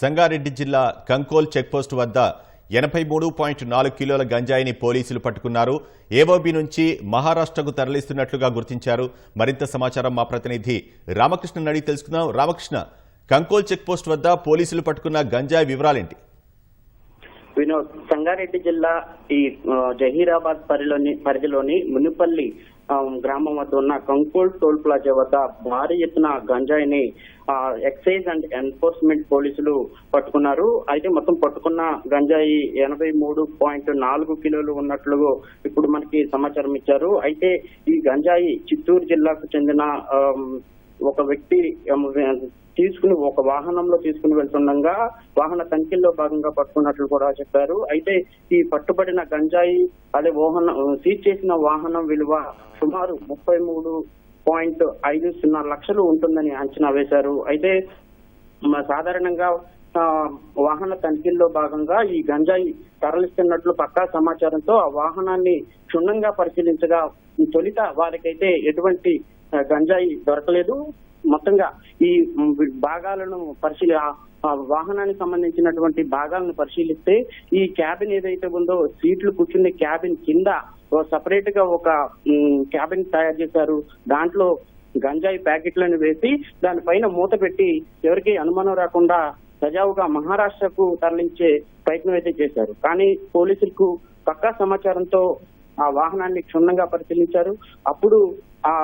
సంగారెడ్డి జిల్లా కంకోల్ చెక్పోస్ట్ వద్ద ఎనభై మూడు పాయింట్ నాలుగు కిలోల గంజాయిని పోలీసులు పట్టుకున్నారు. ఏఓబి నుంచి మహారాష్ట్రకు తరలిస్తున్నట్లుగా గుర్తించారు. మరింత సమాచారం మా ప్రతినిధి రామకృష్ణ అడిగి తెలుసుకుందాం. రామకృష్ణ కంకోల్ చెక్పోస్ట్ వద్ద పోలీసులు పట్టుకున్న గంజాయి వివరాలేంటి? వినోద్. సంగారెడ్డి జిల్లా ఈ జహీరాబాద్ పరిలోని పరిధిలోని మునిపల్లి గ్రామం వద్ద ఉన్న కంకోల్ టోల్ ప్లాజా వద్ద భారీ ఎత్తున గంజాయిని ఎక్సైజ్ అండ్ ఎన్ఫోర్స్మెంట్ పోలీసులు పట్టుకున్నారు. అయితే మొత్తం పట్టుకున్న గంజాయి ఎనభై మూడు పాయింట్ నాలుగు కిలోలు ఉన్నట్లు ఇప్పుడు మనకి సమాచారం ఇచ్చారు. అయితే ఈ గంజాయి చిత్తూరు జిల్లాకు చెందిన ఒక వ్యక్తి తీసుకుని ఒక వాహనంలో తీసుకుని వెళ్తుండగా వాహన తనిఖీల్లో భాగంగా పట్టుకున్నట్లు కూడా చెప్పారు. అయితే ఈ పట్టుబడిన గంజాయి అదే వాహనం సీజ్ చేసిన వాహనం విలువ సుమారు ముప్పై మూడు పాయింట్ ఐదు సున్నా లక్షలు ఉంటుందని అంచనా వేశారు. అయితే సాధారణంగా వాహన తనిఖీల్లో భాగంగా ఈ గంజాయి తరలిస్తున్నట్లు పక్కా సమాచారంతో ఆ వాహనాన్ని క్షుణ్ణంగా పరిశీలించగా తొలిత వారికైతే ఎటువంటి గంజాయి దొరకలేదు. మొత్తంగా ఈ భాగాలను పరిశీలి వాహనానికి సంబంధించినటువంటి భాగాలను పరిశీలిస్తే ఈ క్యాబిన్ ఏదైతే ఉందో సీట్లు కూర్చునే క్యాబిన్ కింద సపరేట్గా ఒక క్యాబిన్ తయారు చేశారు. దాంట్లో గంజాయి ప్యాకెట్లను వేసి దానిపైన మూత పెట్టి ఎవరికి అనుమానం రాకుండా సజావుగా మహారాష్ట్రకు తరలించే ప్రయత్నం అయితే చేశారు. కానీ పోలీసులకు పక్కా సమాచారంతో ఆ వాహనాన్ని క్షుణ్ణంగా పరిశీలించారు. అప్పుడు ఆ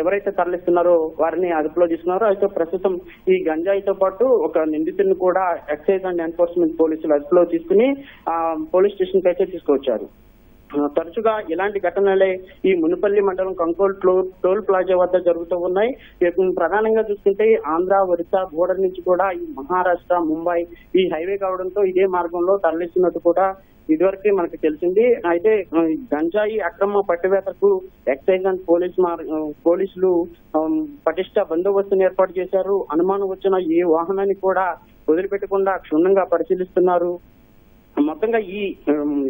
ఎవరైతే తరలిస్తున్నారో వారిని అదుపులో తీసుకున్నారో అయితే ప్రస్తుతం ఈ గంజాయితో పాటు ఒక నిందితుడిని కూడా ఎక్సైజ్ అండ్ ఎన్ఫోర్స్మెంట్ పోలీసులు అదుపులో తీసుకుని ఆ పోలీస్ స్టేషన్కి అయితే తీసుకొచ్చారు తరచుగా ఇలాంటి ఘటనలే ఈ మునిపల్లి మండలం కంకోల్ టోల్ టోల్ ప్లాజా వద్ద జరుగుతూ ఉన్నాయి. ప్రధానంగా చూసుకుంటే ఆంధ్ర ఒరిస్సా బోర్డర్ నుంచి కూడా ఈ మహారాష్ట్ర ముంబై ఈ హైవే కావడంతో ఇదే మార్గంలో తరలిస్తున్నట్టు కూడా ఇదివరకే మనకు తెలిసింది. అయితే గంజాయి అక్రమ పట్టువేతకు ఎక్సైజ్ అండ్ పోలీస్ పోలీసులు పటిష్ట బందోబస్తును ఏర్పాటు చేశారు. అనుమానం వచ్చిన ఏ వాహనాన్ని కూడా వదిలిపెట్టకుండా క్షుణ్ణంగా పరిశీలిస్తున్నారు. మొత్తంగా ఈ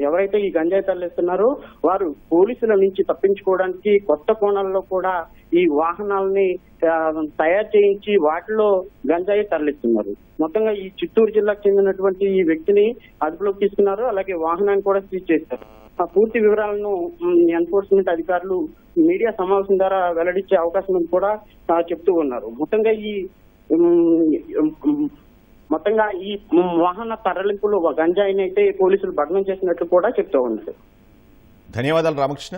ఎవరైతే ఈ గంజాయి తరలిస్తున్నారో వారు పోలీసుల నుంచి తప్పించుకోవడానికి కొత్త కోణాల్లో కూడా ఈ వాహనాలని తయారు చేయించి వాటిలో గంజాయి తరలిస్తున్నారు. మొత్తంగా ఈ చిత్తూరు జిల్లాకు చెందినటువంటి ఈ వ్యక్తిని అదుపులోకి తీసుకున్నారు. అలాగే వాహనాన్ని కూడా సీజ్ చేశారు. ఆ పూర్తి వివరాలను ఎన్ఫోర్స్మెంట్ అధికారులు మీడియా సమావేశం ద్వారా వెల్లడించే అవకాశం కూడా చెప్తూ ఉన్నారు. మొత్తంగా ఈ మొత్తంగా ఈ వాహన తరలింపులో గంజాయిని అయితే పోలీసులు భగ్నం చేసినట్లు కూడా చెప్తూ ఉన్నారు ధన్యవాదాలు రామకృష్ణ.